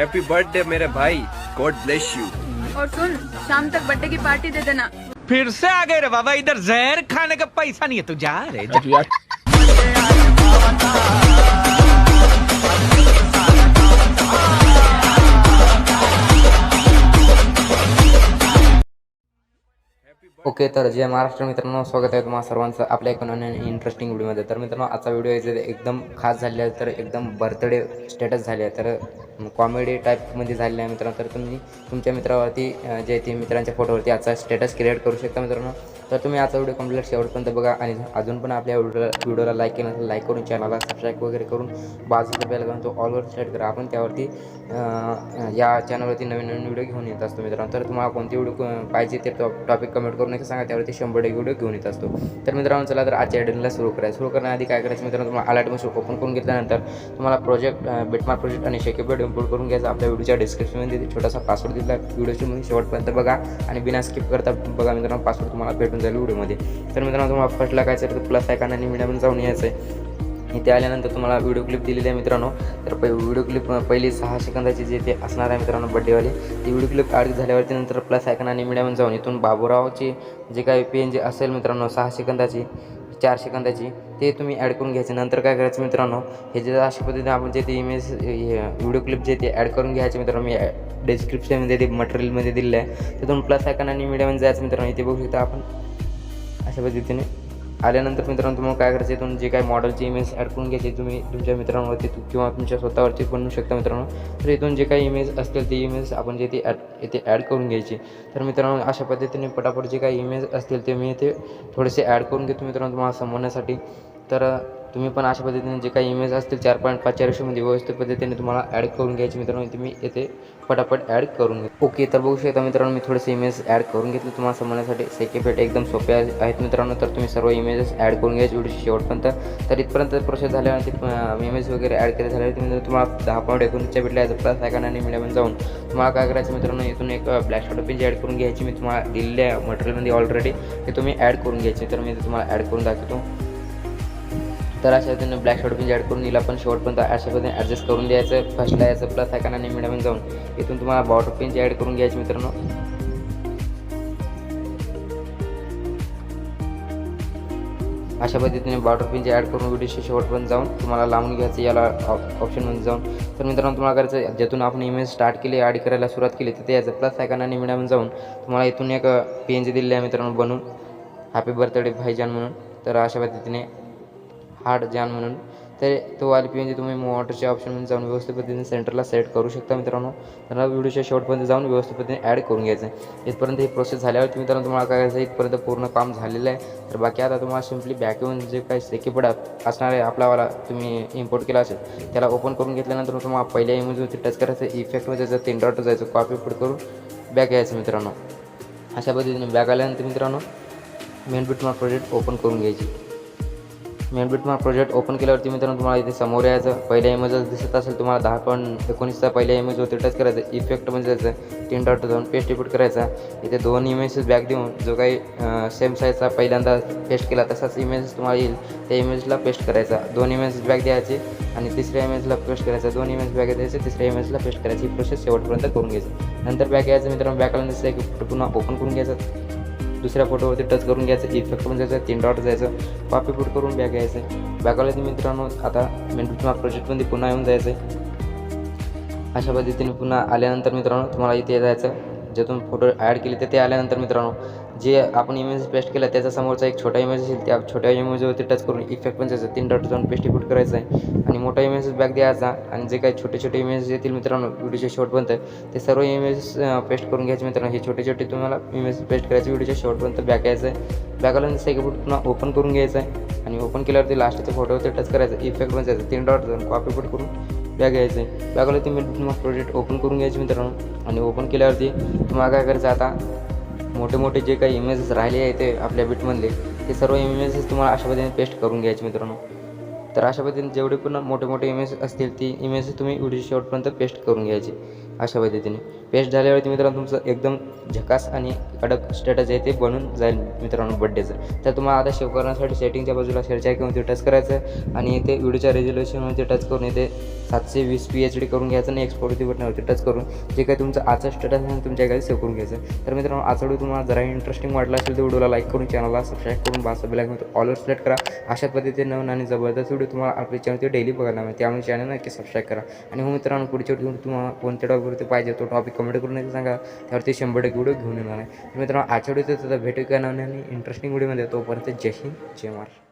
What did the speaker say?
Happy birthday मेरे भाई God bless you और सुन शाम तक बर्थडे की पार्टी दे देना। फिर से आ गए रे बाबा इधर जहर खाने का पैसा नहीं है तू जा रे जा। ओके तर जय महाराष्ट्र मित्रांनो स्वागत आहे तुम्हाला सर्वांचं आपल्या एका नवीन इंटरेस्टिंग व्हिडिओमध्ये तर मित्रांनो आजचा व्हिडिओ आहे जे एकदम खास झालेला आहे तर एकदम बर्थडे स्टेटस झाले आहे. तर कॉमेडी टाईपमध्ये झालेलं आहे मित्रांनो. तर तुम्ही तुमच्या मित्रावरती जे ते मित्रांच्या फोटोवरती आजचा स्टेटस क्रिएट करू शकता मित्रांनो. तर तुम्ही आजचा व्हिडिओ कंप्लीट शेवटपर्यंत बघा आणि अजून पण आपल्या व्हिडिओला व्हिडिओला लाईक केलं असेल लाईक करून चॅनलला सबस्क्राईब वगैरे करून बाजूचा बेल करून तो ऑलवर सेट करा. आपण त्यावरती या चॅनलवरती नवीन नवीन व्हिडिओ घेऊन येत असतो मित्रांनो. तर तुम्हाला कोणती व्हिडिओ पाहिजे ते टॉपिक कमेंट करून नका सांगा. त्यावरती शंभर टक्के व्हिडिओ घेऊन येत असतो. तर मित्रांनो चला तर आजच्या एडिटला सुरू करायचं. सुरू करण्याआधी काय करायचं मित्रांनो तुम्हाला अलर्ट मशीन ओपन करून घेतल्यानंतर तुम्हाला प्रोजेक्ट बेटमार प्रोजेक्ट आणि शेकेपेड डाउनलोड करून घ्यायचा. आपल्या व्हिडिओच्या डिस्क्रिप्शनमध्ये तिथे छोटासा पासवर्ड दिला व्हिडिओची म्हणून शेवटपर्यंत बघा आणि बिना स्किप करता बघा मित्रांनो पासवर्ड तुम्हाला भेटून जाईल व्हिडिओमध्ये. तर मित्रांनो तुम्हाला फर्स्ट लागायचं तर प्लस ऐकाना आणि मीडियम जाऊन यायचं आहे इथे आल्यानंतर तुम्हाला व्हिडिओ क्लिप दिलेली आहे मित्रांनो. तर प व्हिडिओ क्लिप पहिली सहा सेकंदाची जे ते असणार आहे मित्रांनो बड्डेवाली ती व्हिडिओ क्लिप ॲड झाल्यावरती नंतर प्लस आयकन आणि मीडियम जाऊन इथून बाबूरावची जे काही पेन जे असेल मित्रांनो सहा सेकंदाची चार सेकंदाची ते तुम्ही ॲड करून घ्यायचे. नंतर काय करायचं मित्रांनो हे जे अशा पद्धतीने आपण जे ते इमेज व्हिडिओ क्लिप जे ते ॲड करून घ्यायचे मित्रांनो मी डिस्क्रिप्शनमध्ये ते मटेरियलमध्ये दिलेलं आहे. तिथून प्लस आयकन आणि मीडियम जायचं मित्रांनो इथे बघू शकता आपण. अशा पद्धतीने. आल्यानंतर मित्रांनो तुम्हाला काय करायचं तुम्ही जे काय मॉडेलची इमेज ॲड करून घ्यायची तुम्ही तुमच्या मित्रांवरती किंवा तुमच्या स्वतःवरती बनवू शकता मित्रांनो. तर इथून जे काही इमेज असतील ते इमेज आपण जे ते ॲड येथे ॲड करून घ्यायची. तर मित्रांनो अशा पद्धतीने पटापट जे काही इमेज असतील ते मी इथे थोडेसे ॲड करून घेतो मित्रांनो तुम्हाला समजण्यासाठी. तर तुम्ही पण अशा पद्धतीने जे काही इमेज असतील चार पॉईंट पाच चारशेमध्ये म्हणजे व्यवस्थित पद्धतीने तुम्हाला ॲड करून घ्यायची मित्रांनो. तुम्ही येथे पटापट ॲड करून घ्या ओके तर बघू शकता मित्रांनो मी थोडेसे इमेज ॲड करून घेतले. तुम्हाला समजण्यासाठी सेकेपेट एकदम सोपे आहेत मित्रांनो. तर तुम्ही सर्व इमेजेस ॲड करून घ्यायचे व्हिडिओ शेवटपर्यंत. तर इथपर्यंत प्रोसेस झाल्यानंतर इमेज वगैरे ॲड केले झाल्यावर मित्रांनो तुम्हाला दहा पॉईंट एकोणीसच्या भेटल्या प्लस आयकॉन आणि मीडियम जाऊन तुम्हाला काय करायचं मित्रांनो इथून एक ब्लॅक शॉट पेज ॲड करून घ्यायची. मी तुम्हाला दिलेल्या मटेरियलमध्ये ऑलरेडी ते तुम्ही ॲड करून घ्यायची. तर मी तुम्हाला ॲड करून दाखवतो. तर अशा पद्धतीने ब्लॅक शॉट पण ॲड करून हिला पण शेवटपर्यंत अशा पद्धतीने ॲडजस्ट करून द्यायचं फर्स्टला यायचं प्लस आयकॉन आणि मिडियम जाऊन. इथून तुम्हाला बॉटर पिंच ॲड करून घ्यायची मित्रांनो. अशा पद्धतीने बॉटर पिंच ॲड करून व्हिडिओशी शेवटपर्यंत जाऊन तुम्हाला लावून घ्यायचं याला ऑप्शनमध्ये जाऊन. तर मित्रांनो तुम्हाला करायचं ज्यातून आपण इमेज स्टार्ट केली ॲड करायला सुरुवात केली तर ते याचं प्लस आयकॉन आणि मिडियम जाऊन तुम्हाला इथून एक पी एन दिलेली आहे मित्रांनो बनवून हॅपी बर्थडे भाईजान म्हणून. तर अशा पद्धतीने हार्ड जान म्हणून. तर तो आल पी म्हणजे तुम्ही मोटरच्या ऑप्शनमध्ये जाऊन व्यवस्थित पद्धतीने सेंटरला सेट करू शकता मित्रांनो. तर व्हिडिओच्या शेवटपर्यंत जाऊन व्यवस्थित पद्धतीने ॲड करून घ्यायचं आहे. इथपर्यंत ही प्रोसेस झाल्यावरती मित्रांनो तुम्हाला काय करायचं इथपर्यंत पूर्ण काम झालेलं आहे. तर बाकी आता तुम्हाला सिम्पली बॅक येऊन जे काही सेकीपड असणार आहे आपलावाला तुम्ही इम्पोर्ट केला असेल त्याला ओपन करून घेतल्यानंतर तुम्हाला पहिल्या इमेजवरती टच करायचं इफेक्टवर जायचं तीन डॉट जायचं कॉपी पुट करून बॅक यायचं मित्रांनो. अशा पद्धतीने बॅक आल्यानंतर मित्रांनो मेन तुम्हाला प्रोजेक्ट ओपन करून घ्यायची. मेन बिटमार्क प्रोजेक्ट ओपन केल्यावरती मित्रांनो तुम्हाला इथे समोर यायचं. पहिल्या इमेजच दिसत असेल तुम्हाला दहा पॉईंट एकोणीसचा पहिल्या इमेजवरती टच करायचं. इफेक्ट म्हणजे जायचं तीन डॉट जाऊन पेस्ट रिपीट करायचा. इथे दोन इमेजेस बॅक देऊन जो काही सेम साईजचा पहिल्यांदा पेस्ट केला तसाच इमेजेस तुम्हाला येईल. त्या इमेजला पेस्ट करायचा. दोन इमेज बॅक द्यायचे आणि तिसऱ्या इमेजला पेस्ट करायचा. दोन इमेज बॅक द्यायचे तिसऱ्या इमेजला पेस्ट करायची. ही प्रोसेस शेवटपर्यंत करून घ्यायची. नंतर बॅक यायचं मित्रांनो. बॅक आल्यानंतर एक पुन्हा ओपन करून घ्यायचं. दुसऱ्या फोटोवरती टच करून घ्यायचं. इफेक्ट पण म्हणजे जायचं तीन डॉट जायचं. कॉपी पुट करून बॅग घ्यायचं. बॅग आलं मित्रांनो आता मेंटूच्या प्रोजेक्टमध्ये पुन्हा येऊन जायचं अशा पद्धतीने पुन्हा आल्यानंतर मित्रांनो तुम्हाला इथे जायचं. जे तुम्ही फोटो ॲड केले ते आल्यानंतर मित्रांनो जे आपण इमेज पेस्ट केला त्याच्या समोरचा एक छोटा इमेज असेल त्या छोट्या इमेजवरती टच करून इफेक्ट पण जायचं तीन डॉट जाऊन पेस्ट करायचं आहे. आणि मोठा इमेज बॅग द्यायचा आणि जे काही छोटे छोटे इमेज येतील मित्रांनो व्हिडिओच्या शेवटपर्यंत ते सर्व इमेज पेस्ट करून घ्यायचे मित्रांनो. हे छोटे छोटे तुम्हाला इमेज पेस्ट करायचे व्हिडिओच्या शेवटपर्यंत बॅक यायचं आहे. बॅक आल्यानंतर सेकंड पुन्हा ओपन करून घ्यायचं आहे. आणि ओपन केल्यावरती लास्टच्या फोटोवरती टच करायचं इफेक्ट पण जायचं तीन डॉट जाऊन कॉपी पुट करून बॅग घ्यायचं आहे. बॅगला तुम्ही तुम्हाला प्रोजेक्ट ओपन करून घ्यायचे मित्रांनो. आणि ओपन केल्यावरती तुम्हाला काय करायचं आता मोठे मोठे जे काही इमेजेस राहिले आहे ते आपल्या बिटमधले ते सर्व इमेजेस तुम्हाला अशा पद्धतीने पेस्ट करून घ्यायचे मित्रांनो. तर अशा पद्धतीने जेवढे पण मोठे मोठे इमेज असतील ती इमेजेस तुम्ही व्हिडिओ शॉर्टपर्यंत पेस्ट करून घ्यायची. अशा पद्धतीने. पेस्ट झाल्यावरती मित्रांनो तुमचं एकदम झकास आणि कडक स्टेटस आहे ते बनून जाईल मित्रांनो बड्डेचं तर तुम्हाला आता सेव्ह करण्यासाठी सेटिंगच्या बाजूला शेअरच्या किंवा टच करायचं आणि इथे व्हिडिओच्या रेझोल्युशनवरती टच करून इथे सातशे वीस पी एच डी करून घ्यायचं आणि एक्सपोर्टवरती बटनावरती टच करून जे काही तुमचं आजचा स्टेटस आहे तुमच्या घरी सेव्ह करून घ्यायचं. तर मित्रांनो आज व्हिडिओ तुम्हाला जरा इंटरेस्टिंग वाटला असेल तर व्हिडिओला लाईक करून चॅनलला सबस्क्राईब करून बास बेलायकन ऑलवर सिलेक्ट करा. अशा पद्धतीने नवीन आणि जबरदस्त व्हिडिओ तुम्हाला आपल्या चॅनलवरती डेली बघायला मिळेल त्यामुळे चॅनल नक्की सबस्क्राईब करा. आणि हो मित्रांनो पुढच्या व्हिडिओ तुम्हाला कोणत्या टॉपिकवरती पाहिजे तो टॉपिक कमेंट करून नक्की सांगा. त्यावरती शंभर टक्के व्हिडिओ घेऊन येणार आहे. मित्रांनो आठवड्यात भेटू का नाही आणि इंटरेस्टिंग व्हिडिओमध्ये तोपर्यंत जय हिंद जय महाराष्ट्र.